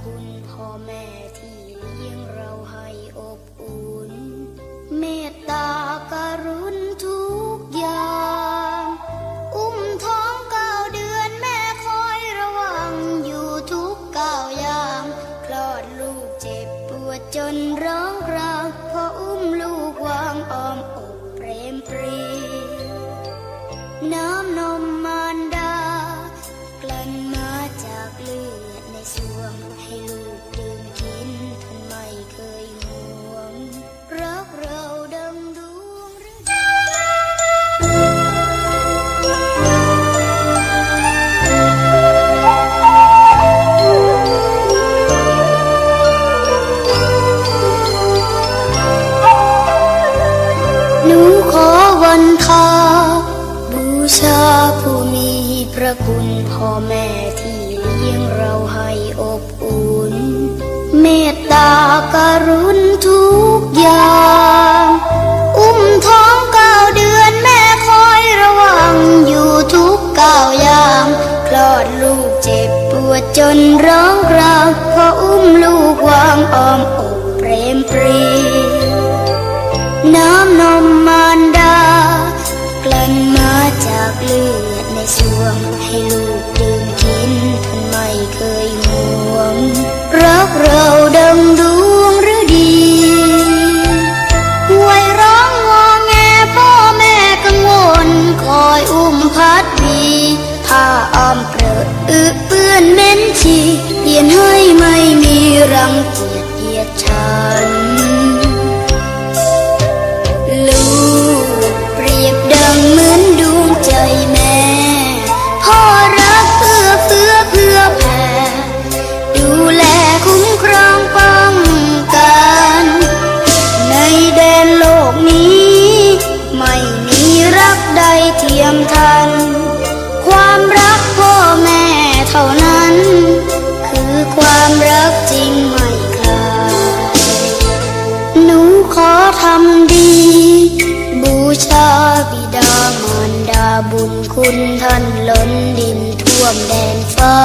คุณพ่อแม่ที่เลี้ยงเราให้อบอุ่น เมตตากรุณทุกอย่าง อุ้มท้องเก้าเดือนแม่คอยระวังอยู่ทุกก้าวยามคลอดลูกเจ็บปวดจนร้องครางพออุ้มลูกวางอ้อมอกเปรมปรี น้ำนม ชาผู้มีพระคุณพ่อแม่ที่เลี้ยงเราให้อบอุ่น เมตตากรุณทุกอย่าง อุ้มท้องเก้าเดือนแม่คอยระวังอยู่ทุกก้าวยามคลอดลูกเจ็บปวดจนร้องครางพออุ้มลูกวางอ้อมอกเปรมปรี น้ำนม จากเลือดในสวง ให้ลูกดื่มกินท่านไม่เคยห่วง รักเราดังดวงหรือดีไวยร้องงอแงพ่อแม่กังวล คอยอุ้มพัดวีผ้าอ้อมเปรอะอึเปื้อนเหม็นชีเปลี่ยนให้ไม่มีรังเกียจเหยียดฉันลู คือความรักจริงไม่คลายหนูขอทำดี บูชาบิดามารดาบุญคุณท่านล้นดินท่วมแดนฟ้า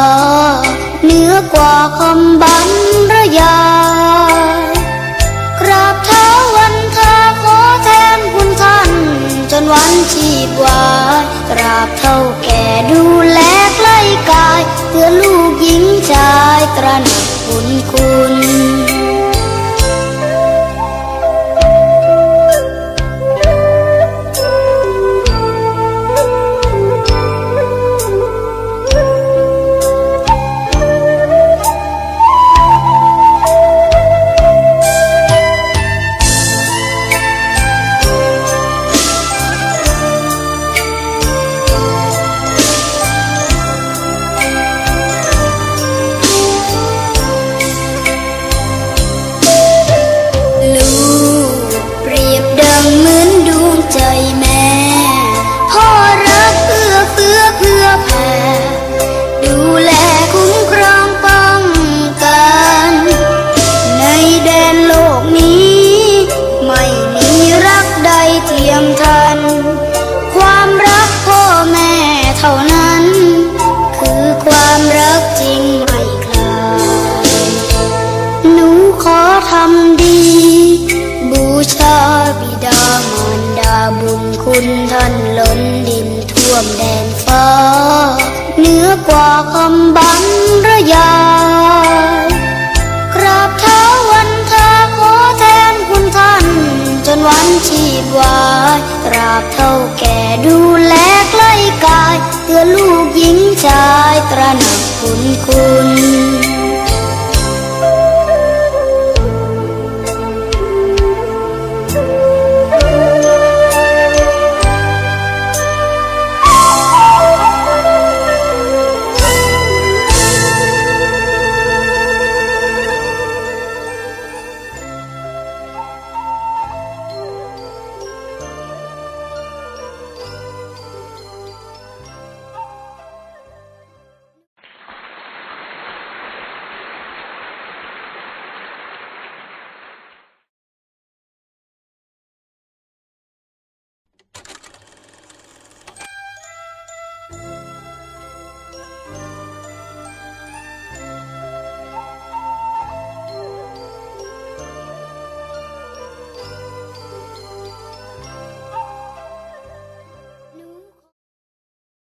เหนือกว่าคำบรรยายกราบเท้าวันทาขอแทนคุณท่าน จนวันชีพวายกราบเท่าแก่ดูแลใกล้กายเพื่อลูกหญิงชาย ตระหนักบุญคุณ เบุญคุณท่านล้นดินท่วมแดนฟ้าเหนือกว่าคำบรรยายกราบเท้าวันทาขอแทนคุณท่าน จนวันชีพวายตราบเท่าแก่ดูแลใกล้กายเพื่อลูกหญิงชาย